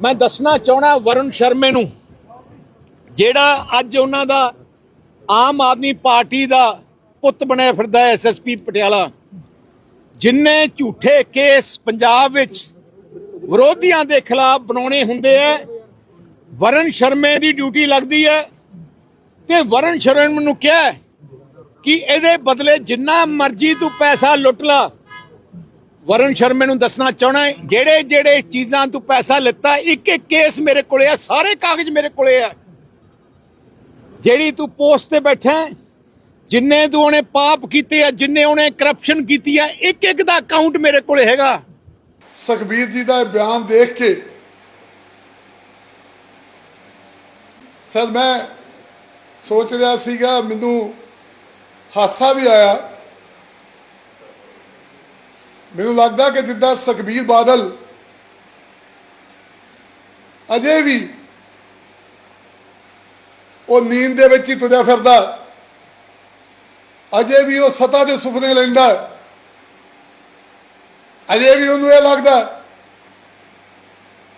ਮੈਂ ਦੱਸਣਾ ਚਾਹਣਾ ਵਰੁਣ ਸ਼ਰਮੇ ਨੂੰ, ਜਿਹੜਾ ਅੱਜ ਉਹਨਾਂ ਦਾ ਆਮ ਆਦਮੀ ਪਾਰਟੀ ਦਾ ਪੁੱਤ ਬਣਿਆ ਫਿਰਦਾ ਹੈ ਐਸਐਸਪੀ ਪਟਿਆਲਾ, ਜਿੰਨੇ ਝੂਠੇ ਕੇਸ ਪੰਜਾਬ ਵਿੱਚ ਵਿਰੋਧੀਆਂ ਦੇ ਖਿਲਾਫ ਬਣਾਉਣੇ ਹੁੰਦੇ ਆ ਵਰਨ ਸ਼ਰਮੇ ਦੀ ਡਿਊਟੀ ਲੱਗਦੀ ਹੈ ਤੇ ਵਰਨ ਸ਼ਰਮੇ ਨੂੰ ਕਿਹਾ ਕਿ ਇਹਦੇ ਬਦਲੇ ਜਿੰਨਾ ਮਰਜ਼ੀ ਤੂੰ ਪੈਸਾ ਲੁੱਟ ਲਾ ਵਰੁਣ ਸ਼ਰਮੇ ਨੂੰ ਦੱਸਣਾ ਚਾਹਣਾ ਜਿਹੜੇ ਜਿਹੜੇ ਚੀਜ਼ਾਂ ਤੂੰ ਪੈਸਾ ਲਿੱਤਾ, ਇੱਕ ਇੱਕ ਕੇਸ ਮੇਰੇ ਕੋਲੇ ਆ, ਸਾਰੇ ਕਾਗਜ਼ ਮੇਰੇ ਕੋਲੇ ਆ। ਜਿਹੜੀ ਤੂੰ ਪੋਸਟ ਤੇ ਬੈਠਾ ਜਿੰਨੇ ਤੂੰ ਉਹਨੇ ਪਾਪ ਕੀਤੇ ਆ, ਜਿੰਨੇ ਉਹਨੇ ਕਰਪਸ਼ਨ ਕੀਤੀ ਆ, ਇੱਕ ਇੱਕ ਦਾ ਅਕਾਊਂਟ ਮੇਰੇ ਕੋਲੇ ਹੈਗਾ। ਸੁਖਬੀਰ ਜੀ ਦਾ ਇਹ ਬਿਆਨ ਦੇਖ ਕੇ ਸਰ ਮੈਂ ਸੋਚ ਰਿਹਾ ਸੀਗਾ, ਮੈਨੂੰ ਹਾਸਾ ਵੀ ਆਇਆ। ਮੈਨੂੰ ਲੱਗਦਾ ਕਿ ਜਿੱਦਾਂ ਸੁਖਬੀਰ ਬਾਦਲ ਅਜੇ ਵੀ ਉਹ ਨੀਂਦ ਦੇ ਵਿੱਚ ਹੀ ਤੁਰਿਆ ਫਿਰਦਾ, ਅਜੇ ਵੀ ਉਹ ਸਤਾ ਦੇ ਸੁਪਨੇ ਲੈਂਦਾ, ਅਜੇ ਵੀ ਉਹਨੂੰ ਇਹ ਲੱਗਦਾ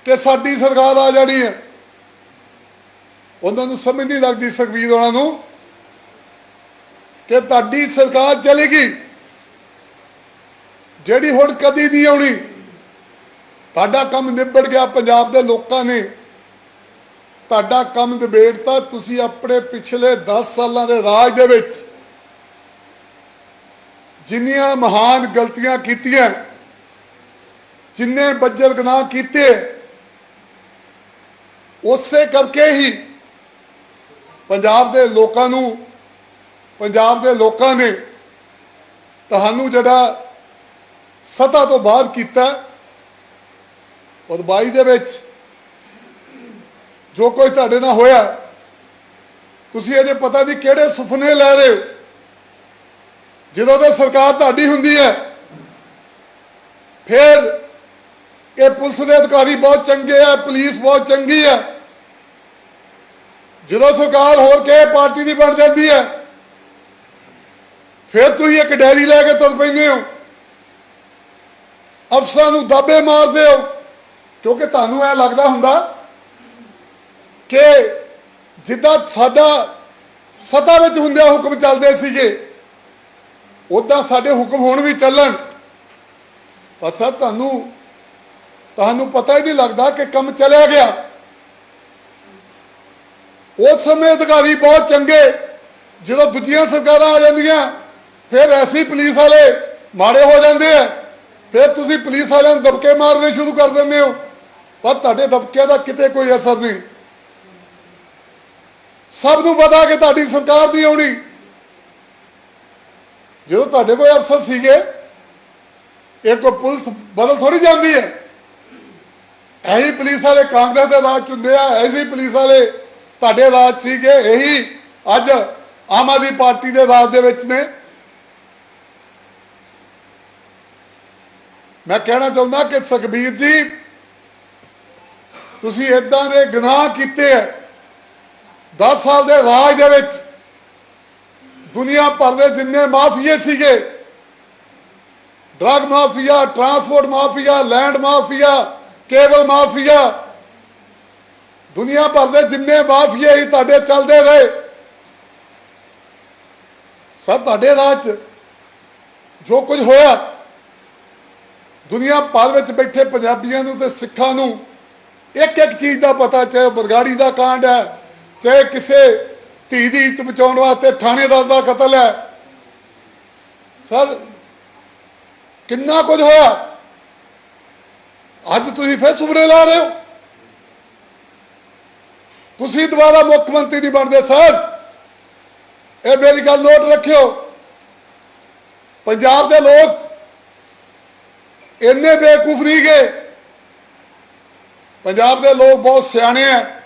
ਕਿ ਸਾਡੀ ਸਰਕਾਰ ਆ ਜਾਣੀ ਹੈ। ਉਹਨਾਂ ਨੂੰ ਸਮਝ ਨਹੀਂ ਲੱਗਦੀ ਸੁਖਬੀਰ ਉਹਨਾਂ ਨੂੰ ਕਿ ਤੁਹਾਡੀ ਸਰਕਾਰ ਚਲੇਗੀ। ਜਿਹੜੀ ਹੁਣ ਕਦੀ ਨਹੀਂ ਆਉਣੀ, ਤੁਹਾਡਾ ਕੰਮ ਨਿਬੜ ਗਿਆ ਪੰਜਾਬ ਦੇ ਲੋਕਾਂ ਨੇ। ਤੁਹਾਡਾ ਕੰਮ ਨਿਬੇੜਤਾ ਤੁਸੀਂ ਆਪਣੇ ਪਿਛਲੇ 10 ਸਾਲਾਂ ਦੇ ਰਾਜ ਦੇ ਵਿੱਚ। ਜਿੰਨੀਆਂ ਮਹਾਨ ਗਲਤੀਆਂ ਕੀਤੀਆਂ, ਜਿੰਨੇ ਬੱਜਰ ਗੁਨਾਹ ਕੀਤੇ, ਉਸੇ ਕਰਕੇ ਹੀ ਪੰਜਾਬ ਦੇ ਲੋਕਾਂ ਨੂੰ, ਪੰਜਾਬ ਦੇ ਲੋਕਾਂ ਨੇ ਤੁਹਾਨੂੰ ਜਿਹੜਾ ਸਤਾ ਤੋਂ ਬਾਅਦ ਕੀਤਾ ਔਰ 22 ਦੇ ਵਿੱਚ ਜੋ ਕੋਈ ਤੁਹਾਡੇ ਨਾਲ ਹੋਇਆ, ਤੁਸੀਂ ਇਹਦੇ ਪਤਾ ਨਹੀਂ ਕਿਹੜੇ ਸੁਪਨੇ ਲੈ ਰਹੇ ਹੋ। ਜਦੋਂ ਤੇ ਸਰਕਾਰ ਤੁਹਾਡੀ ਹੁੰਦੀ ਹੈ, ਫਿਰ ਇਹ ਪੁਲਿਸ ਦੇ ਅਧਿਕਾਰੀ ਬਹੁਤ ਚੰਗੇ ਆ, ਪੁਲਿਸ ਬਹੁਤ ਚੰਗੀ ਆ। ਜਦੋਂ ਸਰਕਾਰ ਹੋਰ ਕਿਸੇ ਪਾਰਟੀ ਦੀ ਬਣ ਜਾਂਦੀ ਹੈ, ਫਿਰ ਤੁਸੀਂ ਇੱਕ ਡੈਰੀ ਲੈ ਕੇ ਤੁਰ ਪੈਂਦੇ ਹੋ। ਅਫਸਰਾਂ ਨੂੰ ਦਾਬੇ ਮਾਰਦੇ ਹੋ। ਕਿਉਂਕਿ ਤੁਹਾਨੂੰ ਇਹ ਲੱਗਦਾ ਹੁੰਦਾ ਕਿ ਜਿੱਦਾਂ ਸਾਡਾ ਸਤਾ ਵਿੱਚ ਹੁੰਦਿਆਂ ਹੁਕਮ ਚੱਲਦੇ ਸੀਗੇ ਉਦਾਂ ਸਾਡੇ ਹੁਕਮ ਹੁਣ ਵੀ ਚੱਲਣ। ਪਰ ਸਰ, ਤੁਹਾਨੂੰ ਤੁਹਾਨੂੰ ਪਤਾ ਹੀ ਨਹੀਂ ਲੱਗਦਾ ਕਿ ਕੰਮ ਚੱਲਿਆ ਗਿਆ। ਉਸ ਸਮੇਂ ਅਧਿਕਾਰੀ ਬਹੁਤ ਚੰਗੇ, ਜਦੋਂ ਦੂਜੀਆਂ ਸਰਕਾਰਾਂ ਆ ਜਾਂਦੀਆਂ, ਫਿਰ ਐਸੀ ਪੁਲਿਸ ਵਾਲੇ ਮਾੜੇ ਹੋ ਜਾਂਦੇ ਆ। ਫਿਰ ਤੁਸੀਂ ਪੁਲਿਸ ਵਾਲਿਆਂ ਨੂੰ ਦਬਕੇ ਮਾਰਨੇ ਸ਼ੁਰੂ ਕਰ ਦਿੰਦੇ ਹੋ। ਪਰ ਤੁਹਾਡੇ ਦਬਕਿਆਂ ਦਾ ਕਿਤੇ ਕੋਈ ਅਸਰ ਨਹੀਂ। ਸਭ ਨੂੰ ਪਤਾ ਕਿ ਤੁਹਾਡੀ ਸਰਕਾਰ ਦੀ ਆਉਣੀ। ਜਦੋਂ ਤੁਹਾਡੇ ਕੋਲ ਅਫਸਰ ਸੀਗੇ, ਇਹ ਕੋਈ ਪੁਲਿਸ ਬਦਲ ਥੋੜੀ ਜਾਂਦੀ ਹੈ। ਐਹੀ ਪੁਲਿਸ ਵਾਲੇ ਕਾਂਗਰਸ ਦੇ ਰਾਜ ਚ ਹੁੰਦੇ ਆ ਐਸੀ ਪੁਲਿਸ ਵਾਲੇ ਤੁਹਾਡੇ ਰਾਜ ਸੀਗੇ, ਇਹੀ ਅੱਜ ਆਮ ਆਦਮੀ ਪਾਰਟੀ ਦੇ ਰਾਜ ਦੇ ਵਿੱਚ ਨੇ। ਮੈਂ ਕਹਿਣਾ ਚਾਹੁੰਦਾ ਕਿ ਸੁਖਬੀਰ ਜੀ, ਤੁਸੀਂ ਇਦਾਂ ਦੇ ਗੁਨਾਹ ਕੀਤੇ ਆ 10 ਸਾਲ ਦੇ ਰਾਜ ਦੇ ਵਿੱਚ ਦੁਨੀਆ ਭਰ ਦੇ ਜਿੰਨੇ ਮਾਫੀਏ ਸੀਗੇ, drug mafia, transport mafia, land mafia, cable mafia, ਦੁਨੀਆ ਭਰ ਦੇ ਜਿੰਨੇ ਮਾਫੀਏ ਹੀ ਤੁਹਾਡੇ ਚੱਲਦੇ ਰਹੇ। ਸਭ ਤੁਹਾਡੇ ਰਾਜ 'ਚ ਜੋ ਕੁਝ ਹੋਇਆ ਦੁਨੀਆ ਭਰ ਵਿੱਚ ਬੈਠੇ ਪੰਜਾਬੀਆਂ ਨੂੰ ਤੇ ਸਿੱਖਾਂ ਨੂੰ ਇੱਕ ਇੱਕ ਚੀਜ਼ ਦਾ ਪਤਾ, ਚਾਹੇ ਬਰਗਾੜੀ ਦਾ ਕਾਂਡ ਹੈ, ਚਾਹੇ ਕਿਸੇ ਧੀ ਦੀ ਇੱਜ਼ਤ ਬਚਾਉਣ ਵਾਸਤੇ ਥਾਣੇਦਾਰ ਦਾ ਕਤਲ ਹੈ। ਸਰ, ਕਿੰਨਾ ਕੁਝ ਹੋਇਆ? ਅੱਜ ਤੁਸੀਂ ਫਿਰ ਸੁਪਨੇ ਲਾ ਰਹੇ ਹੋ? ਤੁਸੀਂ ਦੁਬਾਰਾ ਮੁੱਖ ਮੰਤਰੀ ਨਹੀਂ ਬਣਦੇ, ਸਰ। ਇਹ ਮੇਰੀ ਗੱਲ ਨੋਟ ਰੱਖਿਓ। ਪੰਜਾਬ ਦੇ ਲੋਕ ਇੰਨੇ ਬੇਵਕੂਫ ਨਹੀਂ ਗਏ। ਪੰਜਾਬ ਦੇ ਲੋਕ ਬਹੁਤ ਸਿਆਣੇ ਆ।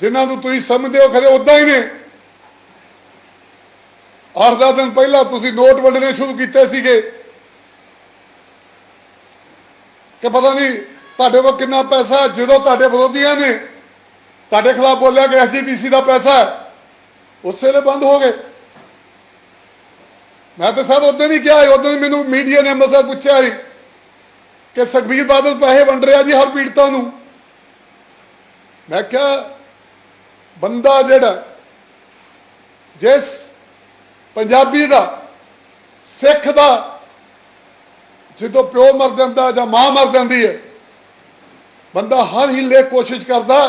ਜਿਨ੍ਹਾਂ ਨੂੰ ਤੁਸੀਂ ਸਮਝਦੇ ਹੋ ਖਰੇ ਉਦਾਂ ਹੀ ਨੇ। ਅੱਠ ਦਸ ਦਿਨ ਪਹਿਲਾਂ ਤੁਸੀਂ ਨੋਟ ਵੰਡਣੇ ਸ਼ੁਰੂ ਕੀਤੇ ਸੀਗੇ। ਕਿ ਪਤਾ ਨਹੀਂ ਤੁਹਾਡੇ ਕੋਲ ਕਿੰਨਾ ਪੈਸਾ ਜਦੋਂ ਤੁਹਾਡੇ ਵਿਰੋਧੀਆਂ ਨੇ ਤੁਹਾਡੇ ਖਿਲਾਫ ਬੋਲਿਆ ਕਿ ਐਸਜੀਪੀਸੀ ਦਾ ਪੈਸਾ ਹੈ, ਉਸੇ ਵੇਲੇ ਬੰਦ ਹੋ ਗਏ। ਮੈਂ ਤਾਂ ਸਰ ਉਦੋਂ ਨਹੀਂ ਕਿਹਾ ਉਦੋਂ ਹੀ ਮੈਨੂੰ ਮੀਡੀਆ ਨੇ ਅੰਮ੍ਰਿਤਸਰ ਪੁੱਛਿਆ ਸੀ ਕਿ ਸੁਖਬੀਰ ਬਾਦਲ ਪੈਸੇ ਵੰਡ ਰਿਹਾ ਜੀ ਹਰ ਪੀੜਤਾਂ ਨੂੰ। ਮੈਂ ਕਿਹਾ, ਬੰਦਾ ਜਿਹੜਾ, ਜਿਸ ਪੰਜਾਬੀ ਦਾ, ਸਿੱਖ ਦਾ, ਜਦੋਂ ਪਿਓ ਮਰ ਜਾਂਦਾ ਜਾਂ ਮਾਂ ਮਰ ਜਾਂਦੀ ਹੈ, ਬੰਦਾ ਹਰ ਹਿੱਲੇ ਕੋਸ਼ਿਸ਼ ਕਰਦਾ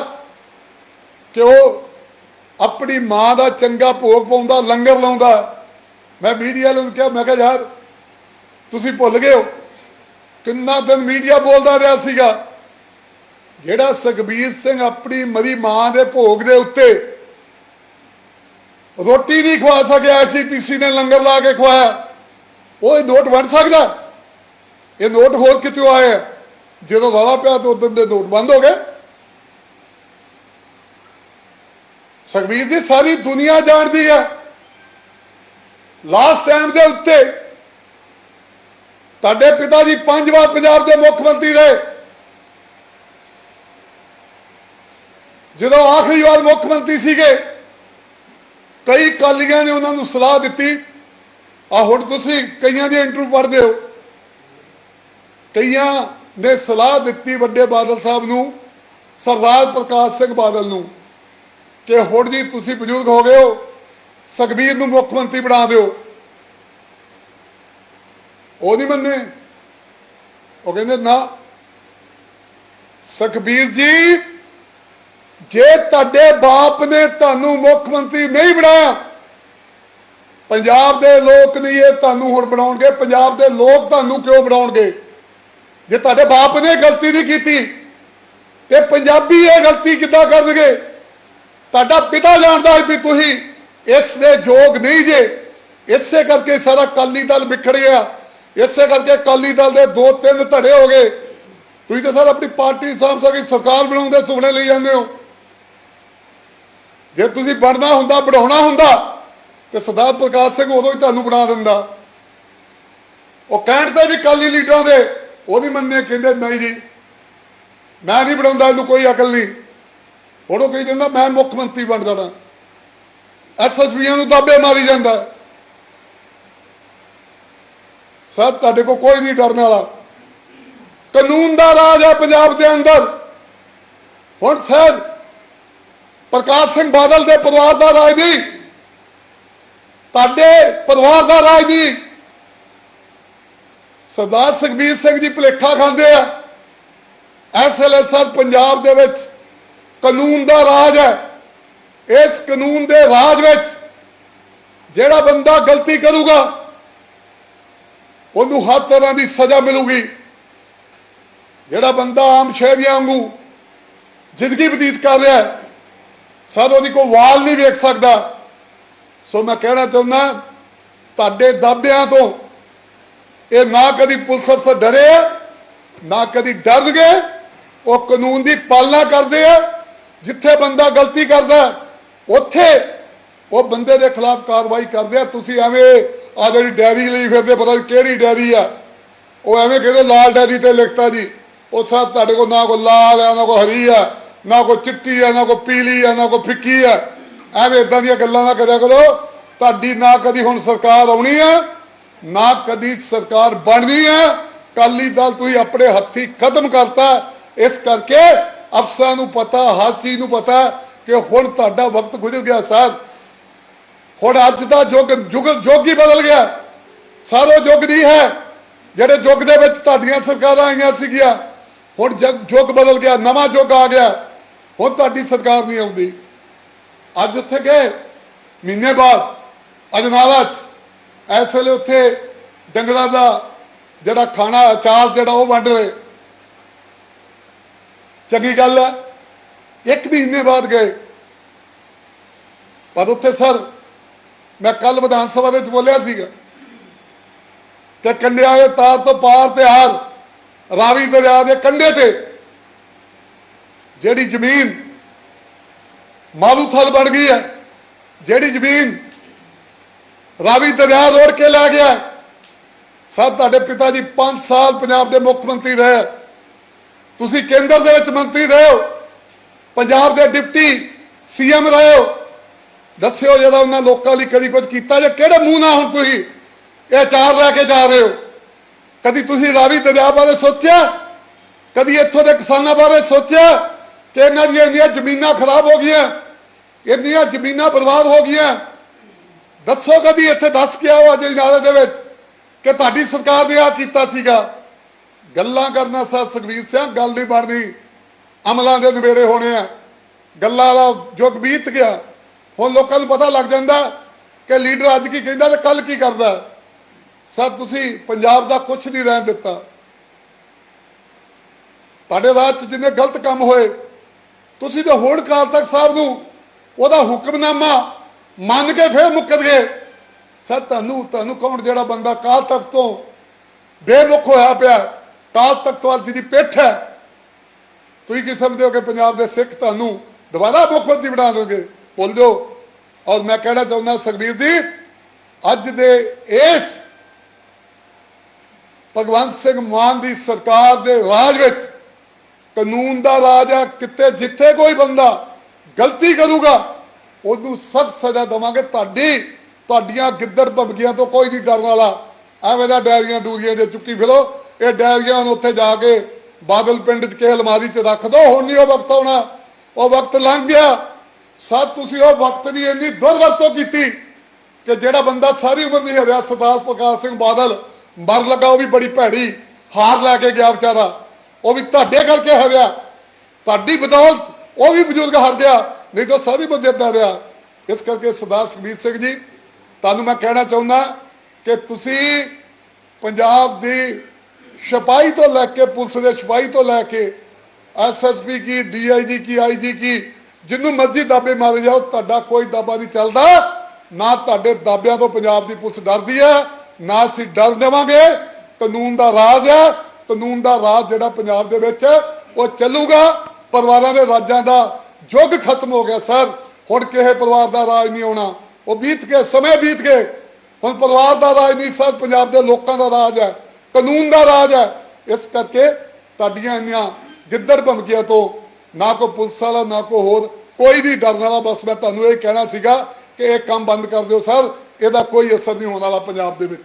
ਕਿ ਉਹ ਆਪਣੀ ਮਾਂ ਦਾ ਚੰਗਾ ਭੋਗ ਪਾਉਂਦਾ, ਲੰਗਰ ਲਾਉਂਦਾ ਮੈਂ ਮੀਡੀਆ ਨੂੰ ਕਿਹਾ, ਮੈਂ ਕਿਹਾ, ਯਾਰ, ਤੁਸੀਂ ਭੁੱਲ ਗਏ ਹੋ। ਕਿੰਨਾ ਦਿਨ ਮੀਡੀਆ ਬੋਲਦਾ ਰਿਹਾ ਸੀਗਾ। ਜਿਹੜਾ ਸੁਖਬੀਰ ਸਿੰਘ ਆਪਣੀ ਮਰੀ ਮਾਂ ਦੇ ਭੋਗ ਦੇ ਉੱਤੇ ਰੋਟੀ ਨਹੀਂ ਖਵਾ ਸਕਿਆ ਐਚਪੀਸੀ ਨੇ ਲੰਗਰ ਲਾ ਕੇ ਖਵਾਇਆ। ਉਹ ਇਹ ਨੋਟ ਵੰਡ ਸਕਦਾ? ਇਹ ਨੋਟ ਹੋਰ ਕਿਤੇ ਆਇਆ? ਜਦੋਂ ਰੌਲਾ ਪਿਆ ਤਾਂ ਉਦੋਂ ਦੇ ਨੋਟ ਬੰਦ ਹੋ ਗਏ। ਸੁਖਬੀਰ ਜੀ, ਸਾਰੀ ਦੁਨੀਆ ਜਾਣਦੀ ਹੈ। ਲਾਸਟ ਟਾਈਮ ਦੇ ਉੱਤੇ ਤੁਹਾਡੇ ਪਿਤਾ ਜੀ ਪੰਜ ਵਾਰ ਪੰਜਾਬ ਦੇ ਮੁੱਖ ਮੰਤਰੀ ਰਹੇ। ਜਦੋਂ ਆਖਰੀ ਵਾਰ ਮੁੱਖ ਮੰਤਰੀ ਸੀਗੇ, ਕਈ ਕਾਲੀਆਂ ਨੇ ਉਹਨਾਂ ਨੂੰ ਸਲਾਹ ਦਿੱਤੀ ਆ ਹੁਣ ਤੁਸੀਂ ਕਈਆਂ ਦੇ ਇੰਟਰਵਿਊ ਪੜ੍ਹਦੇ ਹੋ। ਕਈਆਂ ਨੇ ਸਲਾਹ ਦਿੱਤੀ ਵੱਡੇ ਬਾਦਲ ਸਾਹਿਬ ਨੂੰ, ਸਰਦਾਰ ਪ੍ਰਕਾਸ਼ ਸਿੰਘ ਬਾਦਲ ਨੂੰ, ਕਿ ਹੁਣ ਜੀ ਤੁਸੀਂ ਬਜ਼ੁਰਗ ਹੋ ਗਏ ਹੋ ਸੁਖਬੀਰ ਨੂੰ ਮੁੱਖ ਮੰਤਰੀ ਬਣਾ ਦਿਓ। ਉਹ ਨਹੀਂ ਮੰਨੇ। ਉਹ ਕਹਿੰਦੇ, ਨਾ, ਸੁਖਬੀਰ ਜੀ, ਜੇ ਤੁਹਾਡੇ ਬਾਪ ਨੇ ਤੁਹਾਨੂੰ ਮੁੱਖ ਮੰਤਰੀ ਨਹੀਂ ਬਣਾਇਆ, ਪੰਜਾਬ ਦੇ ਲੋਕ ਨਹੀਂ ਇਹ ਤੁਹਾਨੂੰ ਹੁਣ ਬਣਾਉਣਗੇ, ਪੰਜਾਬ ਦੇ ਲੋਕ ਤੁਹਾਨੂੰ ਕਿਉਂ ਬਣਾਉਣਗੇ? ਜੇ ਤੁਹਾਡੇ ਬਾਪ ਨੇ ਗਲਤੀ ਨਹੀਂ ਕੀਤੀ, ਤੇ ਪੰਜਾਬੀ ਇਹ ਗਲਤੀ ਕਿੱਦਾਂ ਕਰਨਗੇ? ਤੁਹਾਡਾ ਪਿਤਾ ਜਾਣਦਾ ਹੈ ਵੀ ਤੁਸੀਂ ਇਸ ਦੇ ਯੋਗ ਨਹੀਂ ਜੇ। ਇਸੇ ਕਰਕੇ ਸਾਰਾ ਕਾਲੀ ਦਲ ਵਿਖੜ ਗਿਆ। ਇਸੇ ਕਰਕੇ ਕਾਲੀ ਦਲ ਦੇ ਦੋ ਤਿੰਨ ਧੜੇ ਹੋ ਗਏ। ਤੁਸੀਂ ਤਾਂ ਸਰ ਆਪਣੀ ਪਾਰਟੀ ਸਾਂਭ ਸਕੀ ਸਰਕਾਰ ਬਣਾਉਣ ਦੇ ਸੁਪਨੇ ਲਈ ਜਾਂਦੇ ਹੋ। ਜੇ ਤੁਸੀਂ ਬਣਨਾ ਹੁੰਦਾ, ਬਣਾਉਣਾ ਹੁੰਦਾ, ਤੇ ਸਰਦਾਰ ਪ੍ਰਕਾਸ਼ ਸਿੰਘ ਉਦੋਂ ਹੀ ਤੁਹਾਨੂੰ ਬਣਾ ਦਿੰਦਾ। ਉਹ ਕਹਿਣ ਤੇ ਵੀ ਕਾਲੀ ਲੀਡਰਾਂ ਦੇ ਉਹਦੀ ਮੰਨੇ ਕਹਿੰਦੇ ਨਹੀਂ ਜੀ। ਮੈਂ ਨਹੀਂ ਬਣਾਉਂਦਾ, ਇਹਨੂੰ ਕੋਈ ਅਕਲ ਨਹੀਂ। ਹੁਣ ਉਹ ਕਹੀ ਜਾਂਦਾ, ਮੈਂ ਮੁੱਖ ਮੰਤਰੀ ਬਣ ਜਾਣਾ। ਐਸਐਸਪੀਆਂ ਨੂੰ ਦਾਬੇ ਮਾਰੀ ਜਾਂਦਾ। ਸਰ, ਤੁਹਾਡੇ ਕੋਲ ਕੋਈ ਨਹੀਂ ਡਰਨ ਵਾਲਾ। ਕਾਨੂੰਨ ਦਾ ਰਾਜ ਹੈ ਪੰਜਾਬ ਦੇ ਅੰਦਰ। ਹੁਣ ਸਰ, ਪ੍ਰਕਾਸ਼ ਸਿੰਘ ਬਾਦਲ ਦੇ ਪਰਿਵਾਰ ਦਾ ਰਾਜ ਨਹੀਂ। ਤੁਹਾਡੇ ਪਰਿਵਾਰ ਦਾ ਰਾਜ ਨਹੀਂ। ਸਰਦਾਰ ਸੁਖਬੀਰ ਸਿੰਘ ਜੀ ਭੁਲੇਖਾ ਖਾਂਦੇ ਆ। ਇਸ ਵੇਲੇ ਸਰ, ਪੰਜਾਬ ਦੇ ਵਿੱਚ ਕਾਨੂੰਨ ਦਾ ਰਾਜ ਹੈ। ਇਸ ਕਾਨੂੰਨ ਦੇ ਰਾਜ ਵਿੱਚ ਜਿਹੜਾ ਬੰਦਾ ਗਲਤੀ ਕਰੂਗਾ ਉਹਨੂੰ ਹਰ ਤਰ੍ਹਾਂ ਦੀ ਸਜ਼ਾ ਮਿਲੂਗੀ। ਜਿਹੜਾ ਬੰਦਾ ਆਮ ਸ਼ਹਿਰੀਆਂ ਵਾਂਗੂ ਜ਼ਿੰਦਗੀ ਬਤੀਤ ਕਰ ਰਿਹਾ ਹੈ ਸਦ ਉਹਦੀ ਕੋਈ ਵਾਲ ਨਹੀਂ ਵੇਖ ਸਕਦਾ। ਸੋ ਮੈਂ ਕਹਿਣਾ ਚਾਹੁੰਦਾ ਤੁਹਾਡੇ ਦਾਬਿਆਂ ਤੋਂ ਇਹ ਨਾ ਕਦੀ ਪੁਲਿਸ ਅਫਸਰ ਡਰੇ ਆ, ਨਾ ਕਦੀ ਡਰ ਗਏ ਉਹ ਕਾਨੂੰਨ ਦੀ ਪਾਲਣਾ ਕਰਦੇ ਆ ਜਿੱਥੇ ਬੰਦਾ ਗਲਤੀ ਕਰਦਾ ਉੱਥੇ ਉਹ ਬੰਦੇ ਦੇ ਖਿਲਾਫ ਕਾਰਵਾਈ ਕਰਦੇ ਆ। ਤੁਸੀਂ ਐਵੇਂ ਆ ਜਿਹੜੀ ਡੈਰੀ ਲਈ ਫਿਰਦੇ, ਪਤਾ ਕਿਹੜੀ ਡੈਰੀ ਆ। ਉਹ ਐਵੇਂ ਕਹਿੰਦੇ, ਲਾਲ ਡੈਰੀ ਤੇ ਲਿਖਤਾ ਜੀ। ਉਹ ਸਭ ਤੁਹਾਡੇ ਕੋਲ ਨਾ ਕੋਈ ਲਾਲ ਆ, ਨਾ ਕੋਈ ਹਰੀ ਆ, ਨਾ ਕੋਈ ਚਿੱਟੀ ਆ, ਨਾ ਕੋਈ ਪੀਲੀ ਆ, ਨਾ ਕੋਈ ਫਿੱਕੀ ਆ। ਐਵੇਂ ਇਦਾਂ ਦੀਆਂ ਗੱਲਾਂ ਨਾ ਕਰਿਆ ਕਰੋ। ਤੁਹਾਡੀ ਨਾ ਕਦੀ ਹੁਣ ਸਰਕਾਰ ਆਉਣੀ ਆ, ਨਾ ਕਦੀ ਸਰਕਾਰ ਬਣਨੀ ਆ। ਕਾਲੀ ਦਲ ਤੁਸੀਂ ਆਪਣੇ ਹੱਥੀ ਖਤਮ ਕਰਤਾ। ਇਸ ਕਰਕੇ ਅਫਸਰਾਂ ਨੂੰ ਪਤਾ, ਹਰ ਚੀਜ਼ ਨੂੰ ਪਤਾ। ਕਿ ਹੁਣ ਤੁਹਾਡਾ ਵਕਤ ਗੁਜ਼ਰ ਗਿਆ ਸਰ ਹੁਣ ਅੱਜ ਦਾ ਯੁੱਗ ਯੁੱਗ ਯੁੱਗ ਹੀ ਬਦਲ ਗਿਆ। ਸਾਰੋ ਯੁੱਗ ਨਹੀਂ ਹੈ। ਜਿਹੜੇ ਯੁੱਗ ਦੇ ਵਿੱਚ ਤੁਹਾਡੀਆਂ ਸਰਕਾਰਾਂ ਆਈਆਂ ਸੀਗੀਆਂ, ਹੁਣ ਜਗ, ਯੁੱਗ ਬਦਲ ਗਿਆ, ਨਵਾਂ ਯੁੱਗ ਆ ਗਿਆ। ਹੁਣ ਤੁਹਾਡੀ ਸਰਕਾਰ ਨਹੀਂ ਆਉਂਦੀ। ਅੱਜ ਉੱਥੇ ਗਏ, ਮਹੀਨੇ ਬਾਅਦ, ਅਜਨਾਲਾ 'ਚ। ਇਸ ਵੇਲੇ ਉੱਥੇ ਡੰਗਰਾਂ ਦਾ ਜਿਹੜਾ ਖਾਣਾ, ਅਚਾਰ ਜਿਹੜਾ ਉਹ ਵੰਡ ਰਹੇ। ਚੰਗੀ ਗੱਲ ਹੈ। ਇੱਕ ਮਹੀਨੇ ਬਾਅਦ ਗਏ। ਪਰ ਉੱਥੇ ਸਰ, ਮੈਂ ਕੱਲ ਵਿਧਾਨ ਸਭਾ ਦੇ ਵਿੱਚ ਬੋਲਿਆ ਸੀਗਾ ਕਿ ਕੰਡਿਆਂ ਦੇ ਤਾਰ ਤੋਂ ਪਾਰ ਤੇ ਹਾਰ ਰਾਵੀ ਦਰਿਆ ਦੇ ਕੰਢੇ ਤੇ, ਜਿਹੜੀ ਜ਼ਮੀਨ ਮਾਲੂਥਲ ਬਣ ਗਈ ਹੈ, ਜਿਹੜੀ ਜ਼ਮੀਨ ਰਾਵੀ ਦਰਿਆ ਰੋੜ ਕੇ ਲੈ ਗਿਆ ਸਰ, ਤੁਹਾਡੇ ਪਿਤਾ ਜੀ 5 ਸਾਲ ਪੰਜਾਬ ਦੇ ਮੁੱਖ ਮੰਤਰੀ ਰਹੇ। ਤੁਸੀਂ ਕੇਂਦਰ ਦੇ ਵਿੱਚ ਮੰਤਰੀ ਰਹੇ ਹੋ। ਪੰਜਾਬ ਦੇ ਡਿਪਟੀ ਸੀਐਮ ਰਹੇ ਹੋ। ਦੱਸਿਓ ਜਦੋਂ ਉਹਨਾਂ ਲੋਕਾਂ ਲਈ ਕਦੀ ਕੁਝ ਕੀਤਾ ਜਾਂ ਕਿਹੜੇ ਮੂੰਹ ਨਾਲ ਹੁਣ ਤੁਸੀਂ ਇਹ ਚਾਰ ਲੈ ਕੇ ਜਾ ਰਹੇ ਹੋ। ਕਦੀ ਤੁਸੀਂ ਰਾਵੀ ਦਰਿਆ ਬਾਰੇ ਸੋਚਿਆ? ਕਦੀ ਇੱਥੋਂ ਦੇ ਕਿਸਾਨਾਂ ਬਾਰੇ ਸੋਚਿਆ ਕਿ ਇਹਨਾਂ ਦੀਆਂ ਇੰਨੀਆਂ ਜ਼ਮੀਨਾਂ ਖਰਾਬ ਹੋ ਗਈਆਂ, ਇੰਨੀਆਂ ਜ਼ਮੀਨਾਂ ਬਰਬਾਦ ਹੋ ਗਈਆਂ? ਦੱਸੋ ਕਦੀ ਇੱਥੇ ਦੱਸ ਕੇ ਆਓ ਅੱਜ ਨਾਲੇ ਦੇ ਵਿੱਚ ਕਿ ਤੁਹਾਡੀ ਸਰਕਾਰ ਨੇ ਆ ਕੀਤਾ ਸੀਗਾ। ਗੱਲਾਂ ਕਰਨਾ ਸਾ ਸੁਖਬੀਰ ਸਿੰਘ, ਗੱਲ ਨਹੀਂ ਬਣਦੀ। ਅਮਲਾਂ ਦੇ ਨਵੇੜੇ ਹੋਣੇ ਆ। ਗੱਲਾਂ ਦਾ ਯੁੱਗ ਬੀਤ ਗਿਆ। ਹੁਣ ਲੋਕਾਂ ਨੂੰ ਪਤਾ ਲੱਗ ਜਾਂਦਾ ਕਿ ਲੀਡਰ ਅੱਜ ਕੀ ਕਹਿੰਦਾ ਤੇ ਕੱਲ ਕੀ ਕਰਦਾ। ਸਰ, ਤੁਸੀਂ ਪੰਜਾਬ ਦਾ ਕੁਝ ਨਹੀਂ ਰਹਿਣ ਦਿੱਤਾ। ਤੁਹਾਡੇ ਰਾਜ 'ਚ ਜਿੰਨੇ ਗਲਤ ਕੰਮ ਹੋਏ, ਤੁਸੀਂ ਤਾਂ ਹੁਣ ਕਾਲ ਤੱਕ ਸਾਹਿਬ ਨੂੰ ਉਹਦਾ ਹੁਕਮਨਾਮਾ ਮੰਨ ਕੇ ਫੇਰ ਮੁੱਕਰ ਗਏ। ਸਰ, ਤੁਹਾਨੂੰ ਤੁਹਾਨੂੰ ਕੌਣ ਜਿਹੜਾ ਬੰਦਾ ਕਾਲ ਤੱਕ ਤੋਂ ਬੇਮੁਖ ਹੋਇਆ ਪਿਆ? ਕਾਲ ਤੱਕ ਤੋਂ ਜਿਹਦੀ ਪਿੱਠ ਹੈ ਤੁਸੀਂ ਕੀ ਸਮਝਦੇ ਹੋ ਕਿ ਪੰਜਾਬ ਦੇ ਸਿੱਖ ਤੁਹਾਨੂੰ ਦੁਬਾਰਾ ਮੁੱਖ ਮੰਤਰੀ ਬਣਾ ਦੋਗੇ? ਭੁੱਲ ਦਿਓ ਔਰ ਮੈਂ ਕਹਿਣਾ ਚਾਹੁੰਦਾ ਸੁਖਬੀਰ ਜੀ, ਅੱਜ ਦੇ ਇਸ ਭਗਵੰਤ ਸਿੰਘ ਮਾਨ ਦੀ ਸਰਕਾਰ ਦੇ ਰਾਜ ਵਿੱਚ ਕਾਨੂੰਨ ਦਾ ਰਾਜ ਆ, ਕਿਤੇ ਜਿੱਥੇ ਕੋਈ ਬੰਦਾ ਗਲਤੀ ਕਰੂਗਾ, ਉਹਨੂੰ ਸਖਤ ਸਜ਼ਾ ਦੇਵਾਂਗੇ। ਤੁਹਾਡੀ, ਤੁਹਾਡੀਆਂ ਗਿੱਦੜ ਭਮਕੀਆਂ ਤੋਂ ਕੋਈ ਨਹੀਂ ਡਰਨ ਵਾਲਾ। ਐਵੇਂ ਦਾ ਡੈਰੀਆਂ ਡੂਰੀਆਂ ਜੇ ਚੁੱਕੀ ਫਿਰੋ, ਇਹ ਡੈਰੀਆਂ ਹੁਣ ਉੱਥੇ ਜਾ ਕੇ ਬਾਦਲ ਪਿੰਡ 'ਚ ਕੇ ਅਲਮਾਰੀ 'ਚ ਰੱਖ ਦੋ, ਹੁਣ ਨਹੀਂ ਉਹ ਵਕਤ ਆਉਣਾ। ਉਹ ਵਕਤ ਲੰਘ ਗਿਆ। ਸਦ ਤੁਸੀਂ ਉਹ ਵਕਤ ਦੀ ਇੰਨੀ ਦੁਰਵਰਤੋਂ ਕੀਤੀ ਕਿ ਜਿਹੜਾ ਬੰਦਾ ਸਾਰੀ ਉਮਰ ਨਹੀਂ ਹਰਿਆ, ਸਰਦਾਰ ਪ੍ਰਕਾਸ਼ ਸਿੰਘ ਬਾਦਲ, ਮਰ ਲੱਗਾ, ਉਹ ਵੀ ਬੜੀ ਭੈੜੀ ਹਾਰ ਲੈ ਕੇ ਗਿਆ ਵਿਚਾਰਾ। ਉਹ ਵੀ ਤੁਹਾਡੇ ਕਰਕੇ ਹਰਿਆ। ਤੁਹਾਡੀ ਬਦੌਲਤ ਉਹ ਵੀ ਬਜ਼ੁਰਗ ਹਾਰ ਗਿਆ ਨਹੀਂ ਤਾਂ ਸਾਰੀ ਬੰਦੇਦਾ ਰਿਹਾ। ਇਸ ਕਰਕੇ ਸਰਦਾਰ ਸੁਖਬੀਰ ਸਿੰਘ ਜੀ, ਤੁਹਾਨੂੰ ਮੈਂ ਕਹਿਣਾ ਚਾਹੁੰਦਾ ਕਿ ਤੁਸੀਂ ਪੰਜਾਬ ਦੀ ਸਿਪਾਹੀ ਤੋਂ ਲੈ ਕੇ ਪੁਲਿਸ ਦੇ ਸਿਪਾਹੀ ਤੋਂ ਲੈ ਕੇ ਐਸਐਸਪੀ ਕੀ ਡੀਆਈਜੀ ਕੀ ਆਈਜੀ ਕੀ, ਜਿੰਨੂੰ ਮਰਜ਼ੀ ਦਾਬੇ ਮਾਰੇ ਜਾਓ, ਤੁਹਾਡਾ ਕੋਈ ਦਾਬਾ ਨਹੀਂ ਚੱਲਦਾ। ਨਾ ਤੁਹਾਡੇ ਦਾਬਿਆਂ ਤੋਂ ਪੰਜਾਬ ਦੀ ਪੁਲਿਸ ਡਰਦੀ ਹੈ, ਨਾ ਅਸੀਂ ਡਰ ਦੇਵਾਂਗੇ। ਕਾਨੂੰਨ ਦਾ ਰਾਜ ਹੈ, ਕਾਨੂੰਨ ਦਾ ਰਾਜ ਜਿਹੜਾ ਪੰਜਾਬ ਦੇ ਵਿੱਚ ਉਹ ਚੱਲੂਗਾ। ਪਰਿਵਾਰਾਂ ਦੇ ਰਾਜਾਂ ਦਾ ਯੁੱਗ ਖਤਮ ਹੋ ਗਿਆ, ਸਰ। ਹੁਣ ਕਿਸੇ ਪਰਿਵਾਰ ਦਾ ਰਾਜ ਨਹੀਂ ਆਉਣਾ ਉਹ ਬੀਤ ਕੇ, ਸਮੇਂ ਬੀਤ ਗਏ। ਹੁਣ ਪਰਿਵਾਰ ਦਾ ਰਾਜ ਨਹੀਂ, ਸਰ। ਪੰਜਾਬ ਦੇ ਲੋਕਾਂ ਦਾ ਰਾਜ ਹੈ। ਕਾਨੂੰਨ ਦਾ ਰਾਜ ਹੈ। ਇਸ ਕਰਕੇ ਤੁਹਾਡੀਆਂ ਇੰਨੀਆਂ ਗਿੱਦੜ ਭਮਕੀਆਂ ਤੋਂ ਨਾ ਕੋਈ ਪੁਲਿਸ ਵਾਲਾ, ਨਾ ਕੋਈ ਹੋਰ, ਕੋਈ ਵੀ ਡਰਨ ਵਾਲਾ। ਬਸ ਮੈਂ ਤੁਹਾਨੂੰ ਇਹ ਕਹਿਣਾ ਸੀਗਾ ਕਿ ਇਹ ਕੰਮ ਬੰਦ ਕਰ ਦਿਓ ਸਰ। ਇਹਦਾ ਕੋਈ ਅਸਰ ਨਹੀਂ ਹੋਣ ਵਾਲਾ ਪੰਜਾਬ ਦੇ ਵਿੱਚ।